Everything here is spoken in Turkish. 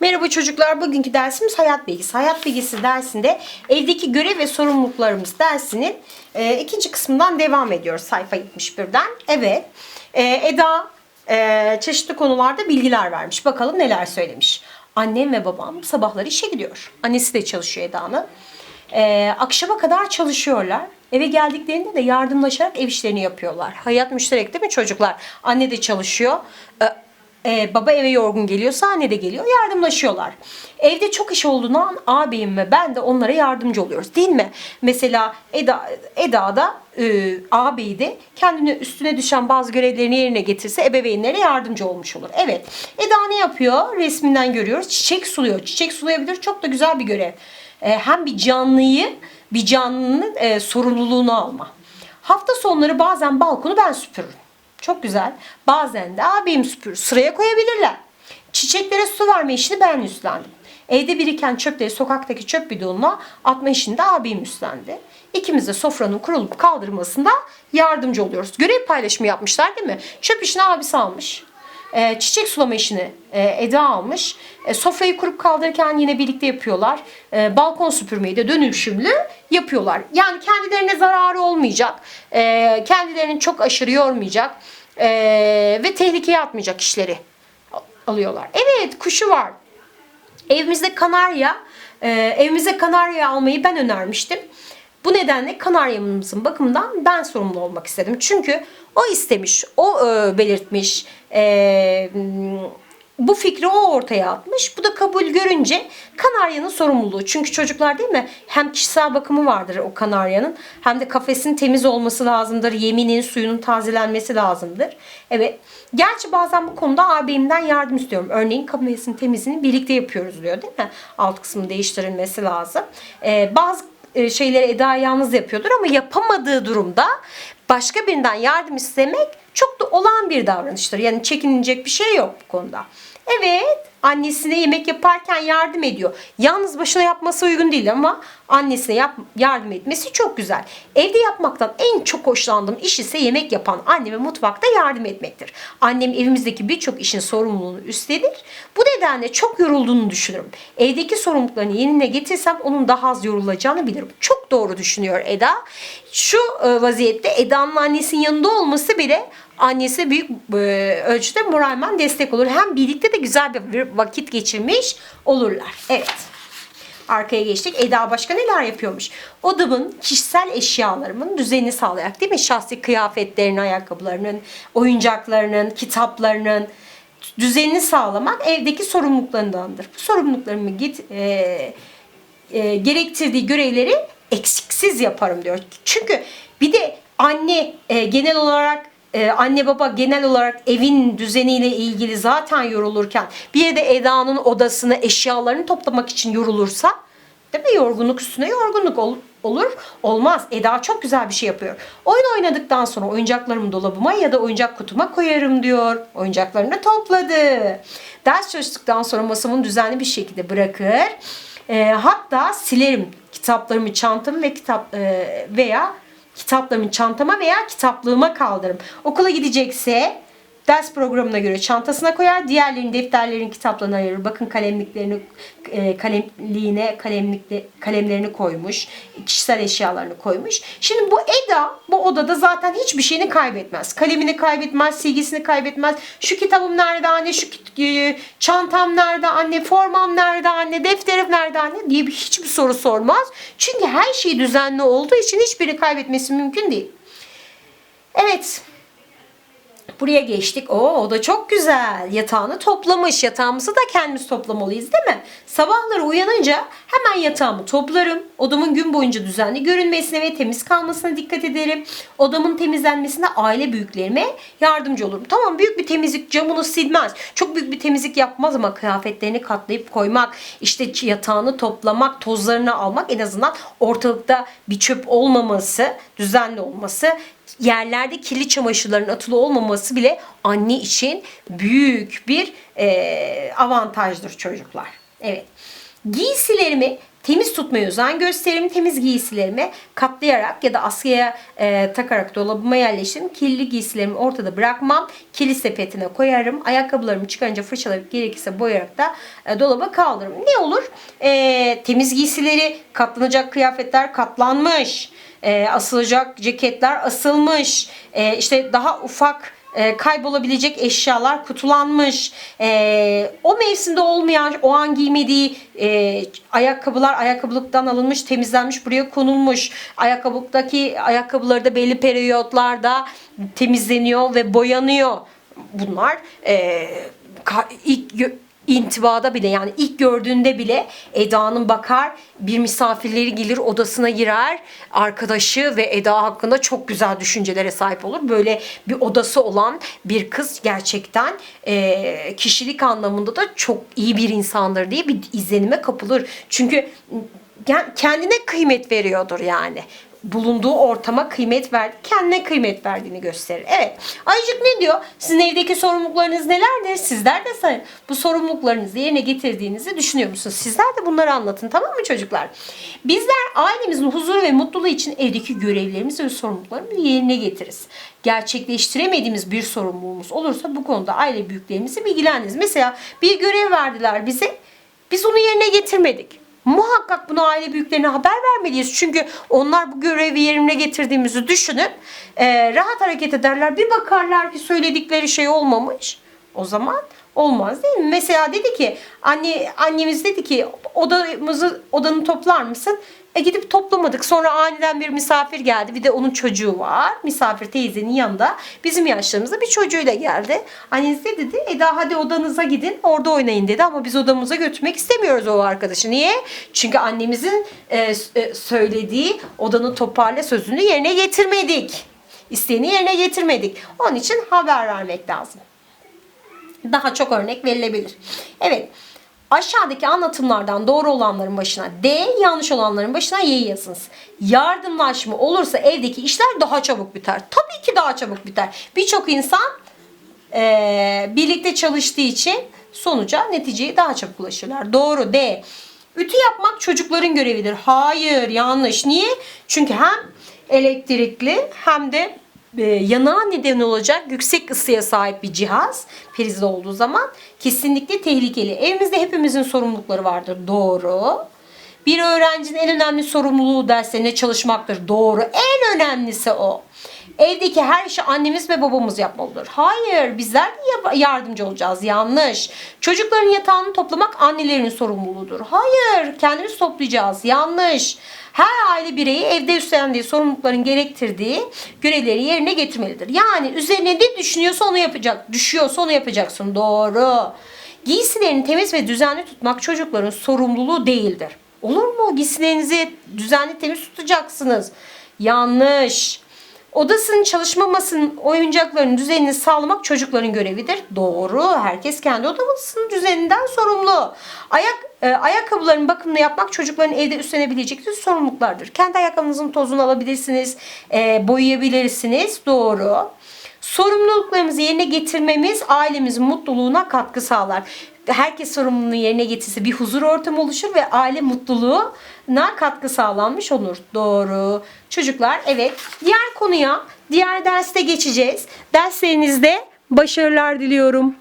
Merhaba çocuklar. Bugünkü dersimiz hayat bilgisi. Hayat bilgisi dersinde evdeki görev ve sorumluluklarımız dersinin e, ikinci kısmından devam ediyoruz sayfa 71'den. Evet. E, Eda e, çeşitli konularda bilgiler vermiş. Bakalım neler söylemiş. Annem ve babam sabahları işe gidiyor. Annesi de çalışıyor Eda'nın. E, akşama kadar çalışıyorlar. Eve geldiklerinde de yardımlaşarak ev işlerini yapıyorlar. Hayat müşterek değil mi çocuklar? Anne de çalışıyor. E, ee, baba eve yorgun geliyorsa anne de geliyor yardımlaşıyorlar. Evde çok iş olduğundan ağabeyim ve ben de onlara yardımcı oluyoruz değil mi? Mesela Eda, Eda da e, ağabeyi de kendine üstüne düşen bazı görevlerini yerine getirse ebeveynlere yardımcı olmuş olur. Evet Eda ne yapıyor? Resminden görüyoruz. Çiçek suluyor. Çiçek sulayabilir. Çok da güzel bir görev. E, hem bir canlıyı bir canlının e, sorumluluğunu alma. Hafta sonları bazen balkonu ben süpürürüm. Çok güzel. Bazen de abim süpürür. Sıraya koyabilirler. Çiçeklere su verme işini ben üstlendim. Evde biriken çöpleri sokaktaki çöp bidonuna atma işini de abim üstlendi. İkimiz de sofranın kurulup kaldırmasında yardımcı oluyoruz. Görev paylaşımı yapmışlar değil mi? Çöp işini abisi almış. Ee, çiçek sulama işini e, Eda almış. E, sofrayı kurup kaldırırken yine birlikte yapıyorlar. E, balkon süpürmeyi de dönüşümlü yapıyorlar. Yani kendilerine zararı olmayacak. E, kendilerini çok aşırı yormayacak. E, ve tehlikeye atmayacak işleri alıyorlar. Evet kuşu var. Evimizde kanarya, e, evimize kanarya almayı ben önermiştim. Bu nedenle kanaryamızın bakımından ben sorumlu olmak istedim. Çünkü o istemiş, o e, belirtmiş, e, bu fikri o ortaya atmış. Bu da kabul görünce kanaryanın sorumluluğu. Çünkü çocuklar değil mi? Hem kişisel bakımı vardır o kanaryanın hem de kafesin temiz olması lazımdır. Yeminin, suyunun tazelenmesi lazımdır. Evet. Gerçi bazen bu konuda ağabeyimden yardım istiyorum. Örneğin kafesin temizliğini birlikte yapıyoruz diyor değil mi? Alt kısmı değiştirilmesi lazım. Ee, bazı e, şeyleri Eda yalnız yapıyordur ama yapamadığı durumda başka birinden yardım istemek çok da olan bir davranıştır. Yani çekinilecek bir şey yok bu konuda. Evet, annesine yemek yaparken yardım ediyor. Yalnız başına yapması uygun değil ama annesine yap, yardım etmesi çok güzel. Evde yapmaktan en çok hoşlandığım iş ise yemek yapan anneme mutfakta yardım etmektir. Annem evimizdeki birçok işin sorumluluğunu üstlenir. Bu nedenle çok yorulduğunu düşünürüm. Evdeki sorumluluklarını yerine getirsem onun daha az yorulacağını bilirim. Çok doğru düşünüyor Eda. Şu e, vaziyette Eda'nın annesinin yanında olması bile annesi büyük e, ölçüde moralmen destek olur. Hem birlikte de güzel bir vakit geçirmiş olurlar. Evet. Arkaya geçtik. Eda başka neler yapıyormuş? Odamın kişisel eşyalarımın düzenini sağlayarak değil mi? Şahsi kıyafetlerinin, ayakkabılarının, oyuncaklarının, kitaplarının düzenini sağlamak evdeki sorumluluklarındandır. Bu sorumluluklarımı git e, e, gerektirdiği görevleri eksiksiz yaparım diyor. Çünkü bir de anne e, genel olarak e, anne baba genel olarak evin düzeniyle ilgili zaten yorulurken bir de Eda'nın odasını eşyalarını toplamak için yorulursa değil mi yorgunluk üstüne yorgunluk ol- olur olmaz. Eda çok güzel bir şey yapıyor. Oyun oynadıktan sonra oyuncaklarımı dolabıma ya da oyuncak kutuma koyarım diyor. Oyuncaklarını topladı. Ders çalıştıktan sonra masamın düzenli bir şekilde bırakır. E, hatta silerim kitaplarımı çantamı ve kitap e, veya kitaplarımı çantama veya kitaplığıma kaldırırım. Okula gidecekse ders programına göre çantasına koyar. Diğerlerini defterlerini kitaplarına ayırır. Bakın kalemliklerini e, kalemliğine kalemlikle, kalemlerini koymuş. Kişisel eşyalarını koymuş. Şimdi bu Eda bu odada zaten hiçbir şeyini kaybetmez. Kalemini kaybetmez, silgisini kaybetmez. Şu kitabım nerede anne, şu e, çantam nerede anne, formam nerede anne, defterim nerede anne diye bir hiçbir soru sormaz. Çünkü her şey düzenli olduğu için hiçbiri kaybetmesi mümkün değil. Evet. Buraya geçtik. Oo, o da çok güzel. Yatağını toplamış. Yatağımızı da kendimiz toplamalıyız değil mi? Sabahları uyanınca hemen yatağımı toplarım. Odamın gün boyunca düzenli görünmesine ve temiz kalmasına dikkat ederim. Odamın temizlenmesine aile büyüklerime yardımcı olurum. Tamam büyük bir temizlik camını silmez. Çok büyük bir temizlik yapmaz ama kıyafetlerini katlayıp koymak, işte yatağını toplamak, tozlarını almak en azından ortalıkta bir çöp olmaması, düzenli olması yerlerde kirli çamaşırların atılı olmaması bile anne için büyük bir e, avantajdır çocuklar. Evet. Giysilerimi Temiz tutmaya özen gösteririm. Temiz giysilerimi katlayarak ya da askıya e, takarak dolabıma yerleştiririm. Kirli giysilerimi ortada bırakmam. Kirli sepetine koyarım. Ayakkabılarımı çıkarınca fırçalayıp gerekirse boyayarak da e, dolaba kaldırırım. Ne olur? E, temiz giysileri, katlanacak kıyafetler katlanmış. E, asılacak ceketler asılmış. E, işte daha ufak e, kaybolabilecek eşyalar kutulanmış. E, o mevsimde olmayan, o an giymediği e, ayakkabılar ayakkabılıktan alınmış, temizlenmiş, buraya konulmuş. Ayakkabılıktaki ayakkabıları da belli periyotlarda temizleniyor ve boyanıyor. Bunlar e, ilk intibada bile yani ilk gördüğünde bile Eda'nın bakar bir misafirleri gelir odasına girer arkadaşı ve Eda hakkında çok güzel düşüncelere sahip olur. Böyle bir odası olan bir kız gerçekten e, kişilik anlamında da çok iyi bir insandır diye bir izlenime kapılır. Çünkü kendine kıymet veriyordur yani bulunduğu ortama kıymet ver, kendine kıymet verdiğini gösterir. Evet. Ayıcık ne diyor? Sizin evdeki sorumluluklarınız nelerdir? Sizler de sayın. Bu sorumluluklarınızı yerine getirdiğinizi düşünüyor musunuz? Sizler de bunları anlatın tamam mı çocuklar? Bizler ailemizin huzuru ve mutluluğu için evdeki görevlerimizi ve sorumluluklarımızı yerine getiririz. Gerçekleştiremediğimiz bir sorumluluğumuz olursa bu konuda aile büyüklerimizi bilgilendiririz. Mesela bir görev verdiler bize. Biz onu yerine getirmedik. Muhakkak bunu aile büyüklerine haber vermeliyiz. Çünkü onlar bu görevi yerine getirdiğimizi düşünüp e, rahat hareket ederler. Bir bakarlar ki söyledikleri şey olmamış. O zaman olmaz değil mi? Mesela dedi ki anne annemiz dedi ki odamızı odanı toplar mısın? E gidip toplamadık. Sonra aniden bir misafir geldi. Bir de onun çocuğu var. Misafir teyzenin yanında. Bizim yaşlarımızda bir çocuğuyla geldi. Anneniz de dedi Eda hadi odanıza gidin orada oynayın dedi. Ama biz odamıza götürmek istemiyoruz o arkadaşı. Niye? Çünkü annemizin e, e, söylediği odanı toparla sözünü yerine getirmedik. İsteğini yerine getirmedik. Onun için haber vermek lazım daha çok örnek verilebilir. Evet. Aşağıdaki anlatımlardan doğru olanların başına D, yanlış olanların başına Y yazınız. Yardımlaşma olursa evdeki işler daha çabuk biter. Tabii ki daha çabuk biter. Birçok insan eee, birlikte çalıştığı için sonuca, neticeye daha çabuk ulaşırlar. Doğru D. Ütü yapmak çocukların görevidir. Hayır, yanlış. Niye? Çünkü hem elektrikli hem de e, yanağa neden olacak yüksek ısıya sahip bir cihaz prizde olduğu zaman kesinlikle tehlikeli. Evimizde hepimizin sorumlulukları vardır. Doğru. Bir öğrencinin en önemli sorumluluğu derslerine çalışmaktır. Doğru. En önemlisi o. Evdeki her işi annemiz ve babamız yapmalıdır. Hayır, bizler de yardımcı olacağız. Yanlış. Çocukların yatağını toplamak annelerin sorumluluğudur. Hayır, kendimiz toplayacağız. Yanlış. Her aile bireyi evde üstlendiği sorumlulukların gerektirdiği görevleri yerine getirmelidir. Yani üzerine ne düşünüyorsa onu yapacak. Düşüyorsa onu yapacaksın. Doğru. Giysilerini temiz ve düzenli tutmak çocukların sorumluluğu değildir. Olur mu? Giysilerinizi düzenli temiz tutacaksınız. Yanlış. Odasının çalışmamasının oyuncakların düzenini sağlamak çocukların görevidir. Doğru. Herkes kendi odasının düzeninden sorumlu. Ayak e, ayakkabıların bakımını yapmak çocukların evde üstlenebilecekleri sorumluluklardır. Kendi ayakkabınızın tozunu alabilirsiniz, e, boyayabilirsiniz. Doğru. Sorumluluklarımızı yerine getirmemiz ailemizin mutluluğuna katkı sağlar. Herkes sorumluluğunu yerine getirse bir huzur ortamı oluşur ve aile mutluluğuna katkı sağlanmış olur. Doğru. Çocuklar evet diğer konuya diğer derste geçeceğiz. Derslerinizde başarılar diliyorum.